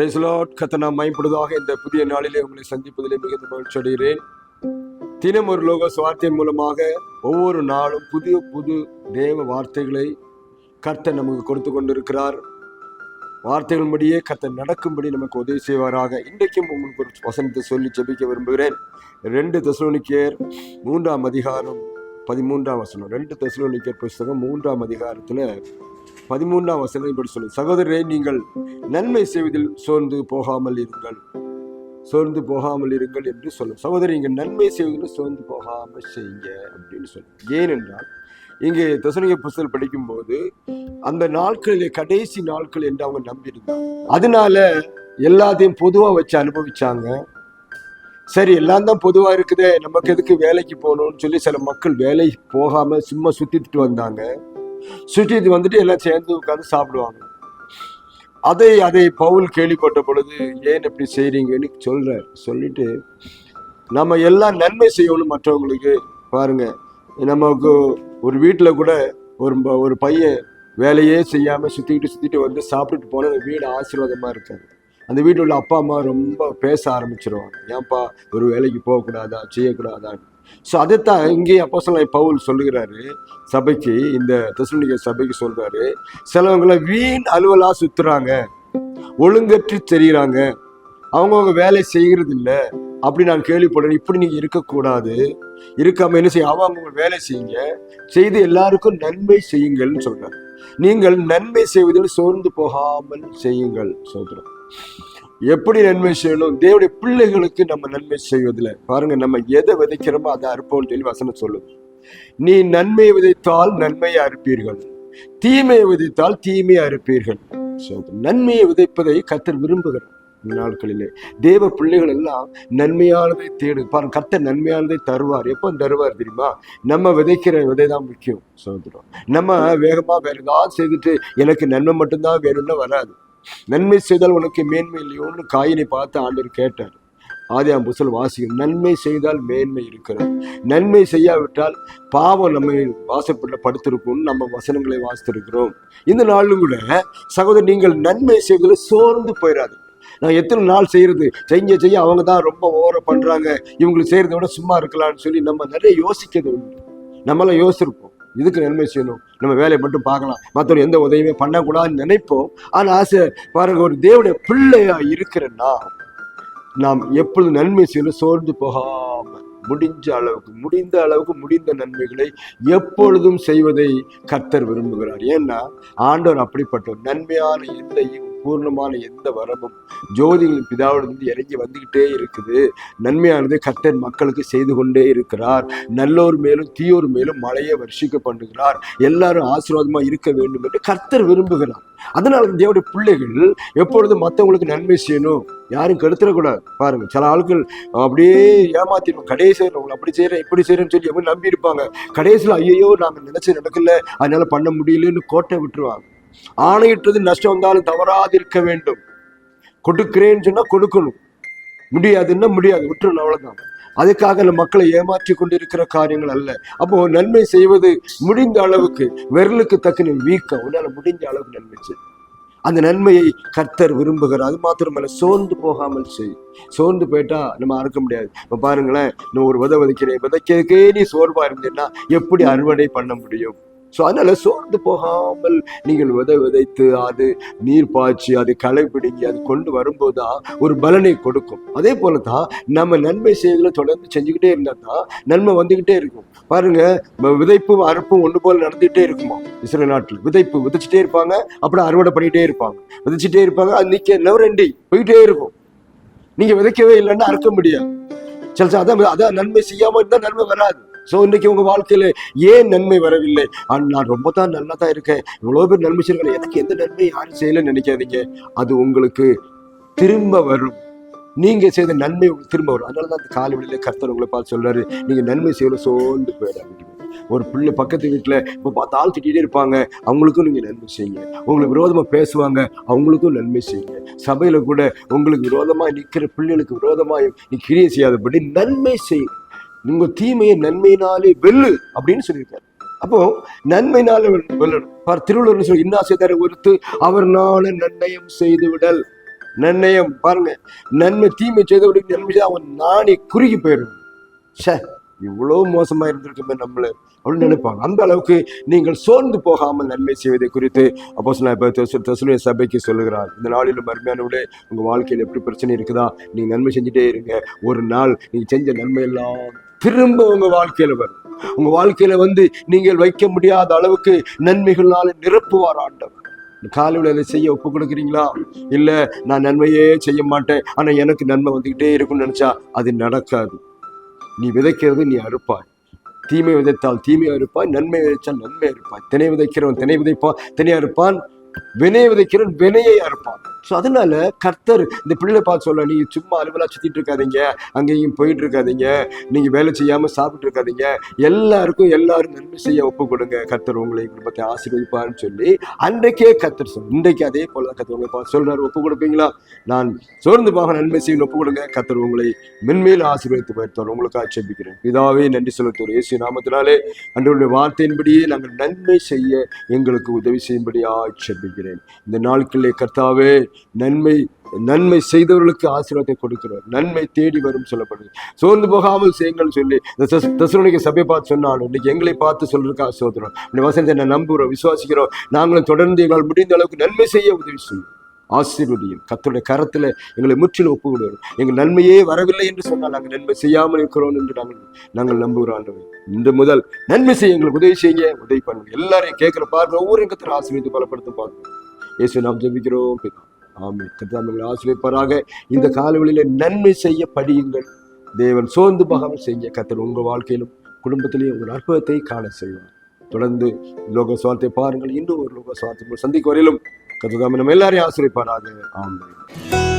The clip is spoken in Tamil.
பிரேசலாட் கத்தனா மயப்படுவதாக இந்த புதிய நாளிலே உங்களை சந்திப்பதிலே மிகுந்த மகிழ்ச்சி அடைகிறேன். தினம் ஒரு லோக சுவார்த்தையின் மூலமாக ஒவ்வொரு நாளும் புதிய புது தேவ வார்த்தைகளை கர்த்தர் நமக்கு கொடுத்து கொண்டிருக்கிறார். வார்த்தைகளின்படியே கர்த்தர் நடக்கும்படி நமக்கு உதவி செய்வாராக. இன்றைக்கும் உங்களுக்கு ஒரு வசனத்தை சொல்லி ஜெபிக்க விரும்புகிறேன். ரெண்டு தெசலோனிக்கேர் மூன்றாம் அதிகாரம் பதிமூன்றாம் வசனம். ரெண்டு தெசலோனிக்கேர் புஸ்தகம் மூன்றாம் அதிகாரத்தில் பதிமூன்றாம் வசனம் இப்படி சொல்லு. சகோதரரே நீங்கள் நன்மை செய்வதில் சோர்ந்து போகாமல் இருங்கள். சோர்ந்து போகாமல் இருங்கள் என்று சொல்லும் சகோதரி இங்கே நன்மை செய்வதில் சோர்ந்து போகாமல் செய்யுங்க அப்படின்னு சொல்லும் ஏனென்றால் இங்கே தசனிக புஸ்தல் படிக்கும்போது அந்த நாட்களில் கடைசி நாட்கள் என்று அவங்க நம்பியிருந்தாங்க. அதனால எல்லாத்தையும் பொதுவாக வச்சு அனுபவிச்சாங்க. சரி எல்லாம் தான் பொதுவாக இருக்குதே நமக்கு எதுக்கு வேலைக்கு போகணும்னு சொல்லி சில மக்கள் வேலைக்கு போகாமல் சும்மா சுற்றிட்டு வந்தாங்க. சுற்றிட்டு வந்துட்டு எல்லாம் சேர்ந்து உட்காந்து சாப்பிடுவாங்க. அதை அதை பவுல் கேள்விப்பட்ட பொழுது ஏன் இப்படி செய்கிறீங்கன்னு சொல்கிறார் சொல்லிட்டு நம்ம எல்லாம் நன்மை செய்யணும் மற்றவங்களுக்கு பாருங்க. நமக்கு ஒரு வீட்டில் கூட ஒரு ப- ஒரு பையன் வேலையே செய்யாமல் சுற்றிக்கிட்டு சுற்றிட்டு வந்து சாப்பிட்டுட்டு போனால் அந்த வீடு ஆசீர்வாதமாக இருக்காது. அந்த வீட்டில் உள்ள அப்பா அம்மா ரொம்ப பேச ஆரம்பிச்சிருவாங்க. ஏன்பா ஒரு வேலைக்கு போகக்கூடாதா? செய்யக்கூடாதான்னு. ஸோ அதைத்தான் இங்கே அப்போ சொல்ல பவுல் சொல்லுகிறாரு சபைக்கு இந்த தெசலோனிக்க சபைக்கு சொல்றாரு சிலவங்களை வீண் அலுவலா சுத்துறாங்க ஒழுங்கற்று தெரிகிறாங்க அவங்கவுங்க வேலை செய்கிறது இல்லை அப்படி நான் கேள்விப்படுறேன் இப்படி நீங்க இருக்கக்கூடாது இருக்காம என்ன செய்ய அவங்க வேலை செய்யுங்க செய்து எல்லாருக்கும் நன்மை செய்யுங்கள்னு சொல்றாரு. நீங்கள் நன்மை செய்வதில் சோர்ந்து போகாமல் செய்யுங்கள் சொல்றோம் எப்படி நன்மை செய்யணும்? தேவடைய பிள்ளைகளுக்கு நம்ம நன்மை செய்வதில் பாருங்க நம்ம எதை விதைக்கிறோமோ அதை அறுப்போம்னு சொல்லி வசனம் சொல்லுது. நீ நன்மை விதைத்தால் நன்மையை அறுப்பீர்கள். தீமையை விதைத்தால் தீமையை அறுப்பீர்கள். நன்மையை விதைப்பதை கத்தர் விரும்புகிறார் இந்த நாட்களிலே. தேவ பிள்ளைகள் எல்லாம் நன்மையானதை தேடு. பாருங்க கத்த நன்மையானதை தருவார். எப்போ தருவார் தெரியுமா? நம்ம விதைக்கிற விதை தான் முக்கியம். சொல்றோம் நம்ம வேகமா வேற ஏதாவது செய்துட்டு எனக்கு நன்மை மட்டும்தான் வேணும்னு வராது. நன்மை செய்தால் உனக்கு மேன்மை இல்லையோன்னு காயினை பார்த்து ஆண்டவர் கேட்டார். ஆதியாம் புசல் வாசிக்கும் நன்மை செய்தால் மேன்மை இருக்கிறது. நன்மை செய்யாவிட்டால் பாவம் நம்ம வாசப்பட படுத்திருக்கும்னு நம்ம வசனங்களை வாசித்திருக்கிறோம். இந்த நாளும் கூட சகோதரர் நீங்கள் நன்மை செய்வதில் சோர்ந்து போயிடாது நான் எத்தனை நாள் செய்யறது? செய்ய செய்ய அவங்க தான் ரொம்ப ஓரம் பண்றாங்க. இவங்களுக்கு செய்யறதை விட சும்மா இருக்கலாம்னு சொல்லி நம்ம நிறைய யோசிக்கிறது உண்டு. நம்மளாம் யோசிச்சிருப்போம். இதுக்கு நன்மை செய்யணும். நம்ம வேலையை மட்டும் பார்க்கலாம். மற்றவங்க எந்த உதவியுமே பண்ணக்கூடாதுன்னு நினைப்போம். ஆனால் ஆசை பாருங்க ஒரு தேவனுடைய பிள்ளையா இருக்கிறன்னா நாம் எப்பொழுது நன்மை செய்யணும்? சோர்ந்து போகாம முடிஞ்ச அளவுக்கு முடிந்த அளவுக்கு முடிந்த நன்மைகளை எப்பொழுதும் செய்வதை கர்த்தர் விரும்புகிறார். ஏன்னா ஆண்டவர் அப்படிப்பட்ட நன்மையான எல்லையும் பூர்ணமான எந்த வரமும் ஜோதிகள் பிதாவிலிருந்து இறங்கி வந்துகிட்டே இருக்குது. நன்மையானது கர்த்தர் மக்களுக்கு செய்து கொண்டே இருக்கிறார். நல்லோர் மேலும் தீயோர் மேலும் மழையை வருஷிக்க பண்ணுகிறார். எல்லாரும் ஆசீர்வாதமாக இருக்க வேண்டும் என்று கர்த்தர் விரும்புகிறார். அதனால தேவடைய பிள்ளைகள் எப்பொழுதும் மற்றவங்களுக்கு நன்மை செய்யணும்? யாரும் கெடுத்துடக்கூடாது பாருங்க சில ஆட்கள் அப்படியே ஏமாத்திடும் கடைசி உங்களை அப்படி செய்யறேன் இப்படி செய்யறேன்னு சொல்லி எப்படி நம்பி இருப்பாங்க கடைசியில் ஐயோ நாங்கள் நினைச்சு நடக்கல. அதனால பண்ண முடியலன்னு கோட்டை விட்டுருவாங்க. ஆணையிட்டது நஷ்டம் வந்தாலும் தவறாதிருக்க வேண்டும். கொடுக்கிறேன்னு சொன்னா கொடுக்கணும். முடியாதுன்னா முடியாது. விட்டுறணும் அவ்வளவுதான். அதுக்காக நம்ம மக்களை ஏமாற்றி கொண்டிருக்கிற காரியங்கள் அல்ல. அப்போ நன்மை செய்வது முடிந்த அளவுக்கு விரலுக்கு தக்கன வீக்கம். உன்னால முடிஞ்ச அளவுக்கு நன்மை செய். அந்த நன்மையை கர்த்தர் விரும்புகிறார். அது மாத்திரமல்ல சோர்ந்து போகாமல் செய். சோர்ந்து போயிட்டா நம்ம அறுக்க முடியாது. இப்போ பாருங்களேன் நான் ஒரு விதை விதைக்கிறேன். விதைக்கிறதுக்கே நீ சோர்வா இருந்தேன்னா எப்படி அறுவடை பண்ண முடியும்? ஸோ அதனால சோர்ந்து போகாமல் நீங்கள் விதை விதைத்து அது நீர் பாய்ச்சி அது களை பிடுங்கி அது கொண்டு வரும்போது தான் ஒரு பலனை கொடுக்கும். அதே போல தான் நம்ம நன்மை செய்வதில் தொடர்ந்து செஞ்சுக்கிட்டே இருந்தால் தான் நன்மை வந்துக்கிட்டே இருக்கும். பாருங்க ம- விதைப்பும் அறுப்பும் ஒன்று போல் நடந்துகிட்டே இருக்குமா? இஸ்ரேல் நாட்டில். விதைப்பு விதைச்சிட்டே இருப்பாங்க அப்புறம் அறுவடை பண்ணிகிட்டே இருப்பாங்க. விதைச்சிட்டே இருப்பாங்க அது நிற்க நெவர் எண்டிங் போயிட்டே இருக்கும். நீங்கள் விதைக்கவே இல்லைன்னா அறுக்க முடியாது. சில ச- அதான் அதான் நன்மை செய்யாமல் இருந்தால் நன்மை வராது. ஸோ இன்றைக்கி உங்கள் வாழ்க்கையில் ஏன் நன்மை வரவில்லை? நான் ரொம்ப தான் நல்லா தான் இருக்கேன். இவ்வளோ பேர் நன்மை செய்யறாங்க எனக்கு எந்த நன்மை யாரும் செய்யலைன்னு நினைக்காதீங்க. அது உங்களுக்கு திரும்ப வரும். நீங்க செய்த நன்மை உங்களுக்கு திரும்ப வரும். அதனால தான் அந்த காலை வெளியில கர்த்தர் உங்களை பார்த்து சொல்றாரு நீங்க நன்மை செய்யணும் சோர்ந்து போயிடாது ஒரு பிள்ளை பக்கத்து வீட்டில் இப்போ பார்த்து ஆள் திட்டிகிட்டே இருப்பாங்க. அவங்களுக்கும் நீங்கள் நன்மை செய்யுங்க. உங்களுக்கு விரோதமாக பேசுவாங்க அவங்களுக்கும் நன்மை செய்யுங்க. சபையில் கூட உங்களுக்கு விரோதமாக நிற்கிற பிள்ளைகளுக்கு விரோதமாக நீ கிரியை செய்யாதபடி நன்மை செய்யும் உங்க தீமையை நன்மையினாலே வெல்லு அப்படின்னு சொல்லியிருக்காரு. அப்போ நன்மைனால வெல்லணும். பார் திருவள்ளுவர் சொல்லி இன்னா செய்தார ஒருத்து அவர் நாள நன்னயம் செய்து விடல் நன்னயம் பாருங்க நன்மை தீமை செய்தவர்களுக்கு நன்மை செய்த அவன் நாணி குறுகி போயிடும். ச்சே இவ்வளவு மோசமா இருந்திருக்குமே நம்மள அப்படின்னு நினைப்பாங்க. அந்த அளவுக்கு நீங்கள் சோர்ந்து போகாமல் நன்மை செய்வதை குறித்து அப்போ நான் இப்போ சபைக்கு சொல்லுகிறார். இந்த நாளிலும் விட உங்க வாழ்க்கையில் எப்படி பிரச்சனை இருக்குதா? நீங்க நன்மை செஞ்சுட்டே இருங்க. ஒரு நாள் நீங்க செஞ்ச நன்மை எல்லாம் திரும்ப உங்க வாழ்க்கையில வரும். உங்க வாழ்க்கையில வந்து நீங்கள் வைக்க முடியாத அளவுக்கு நன்மைகளால நிரப்புவார் ஆண்டவர். காலையில் அதை செய்ய ஒப்பு கொடுக்குறீங்களா? இல்ல நான் நன்மையே செய்ய மாட்டேன். ஆனா எனக்கு நன்மை வந்துகிட்டே இருக்கும்னு நினைச்சா அது நடக்காது. நீ விதைக்கிறது நீ அறுப்பாய். தீமை விதைத்தால் தீமை அறுப்பாய். நன்மை விதைத்தால் நன்மை இருப்பாய் திணை விதைக்கிறவன் திணை விதைப்பான். திணை அறுப்பான். வினை விதைக்கிறவன் வினையை அறுப்பான். ஸோ அதனால கர்த்தர் இந்த பிள்ளைகளை பார்த்து சொல்ல நீங்க சும்மா அலுவலா சுத்திட்டு இருக்காதீங்க. அங்கேயும் போயிட்டு இருக்காதீங்க. நீங்க வேலை செய்யாம சாப்பிட்டு இருக்காதீங்க. எல்லாருக்கும் எல்லாரும் நன்மை செய்ய ஒப்பு கொடுங்க கர்த்தர் உங்களை குடும்பத்தை ஆசீர்வதிப்பார்னு சொல்லி அன்றைக்கே கர்த்தர் சொல் இன்றைக்கு அதே போல கர்த்தர் உங்களை பார்த்து சொல்றாரு. ஒப்பு கொடுப்பீங்களா? நான் சோர்ந்து போக நன்மை செய்ய ஒப்பு கொடுங்க. கர்த்தர் உங்களை மென்மேல் ஆசீர்வதித்து போயிருத்தார் உங்களுக்கு ஆட்சேபிக்கிறேன் இதாவே நன்றி செலுத்துவோம் இயேசு நாமத்தினாலே அன்றைய வார்த்தையின்படியே நாங்கள் நன்மை செய்ய எங்களுக்கு உதவி செய்யும்படி ஆட்சேபிக்கிறேன் இந்த நாட்களிலே கர்த்தாவே நன்மை நன்மை செய்தவர்களுக்கு ஆசீர்வாதத்தை கொடுக்கிறோம் நன்மை தேடி வரும் சொல்லப்படுது. சோர்ந்து போகாமல் செய்யுங்கள் சொல்லி தசுரனுக்கு சபை பார்த்து சொன்னாலும் இன்னைக்கு எங்களை பார்த்து சொல்றதுக்கு ஆசீர்வாதம் இந்த வசனத்தை நான் நம்புகிறோம் விசுவாசிக்கிறோம். நாங்களும் தொடர்ந்து எங்களால் முடிந்த அளவுக்கு நன்மை செய்ய உதவி செய்யும். ஆசீர்வதியும் கர்த்தருடைய கரத்தில் எங்களை முற்றிலும் ஒப்பு எங்கள் நன்மையே வரவில்லை என்று சொன்னால் நாங்கள் நன்மை செய்யாமல் இருக்கிறோம் என்று நாங்கள் நாங்கள் நம்புகிறோம் இன்று முதல் நன்மை செய்ய எங்களுக்கு உதவி செய்ய உதவி பண்ணுங்க. எல்லாரையும் கேட்குற பாருங்க ஒவ்வொரு எங்கத்தில் ஆசீர்வதித்து பலப்படுத்த பார்க்கணும் இயேசு நாம் ஜெபிக்கிறோம் ஆமாம் கத்தாமல் ஆசிரியப்பராக இந்த காலவெளியில நன்மை செய்ய படியுங்கள். தேவன் சோர்ந்து பகம் செய்ய கத்தர் உங்கள் வாழ்க்கையிலும் குடும்பத்திலேயும் ஒரு அற்புதத்தை காண செய்வார். தொடர்ந்து லோக சுவார்த்தை பாருங்கள். இன்னும் ஒரு லோக சுவார்த்தை சந்திக்கு வரையிலும் கத்ததாம நம்ம எல்லாரையும் ஆசிரியப்பாராக ஆமாம்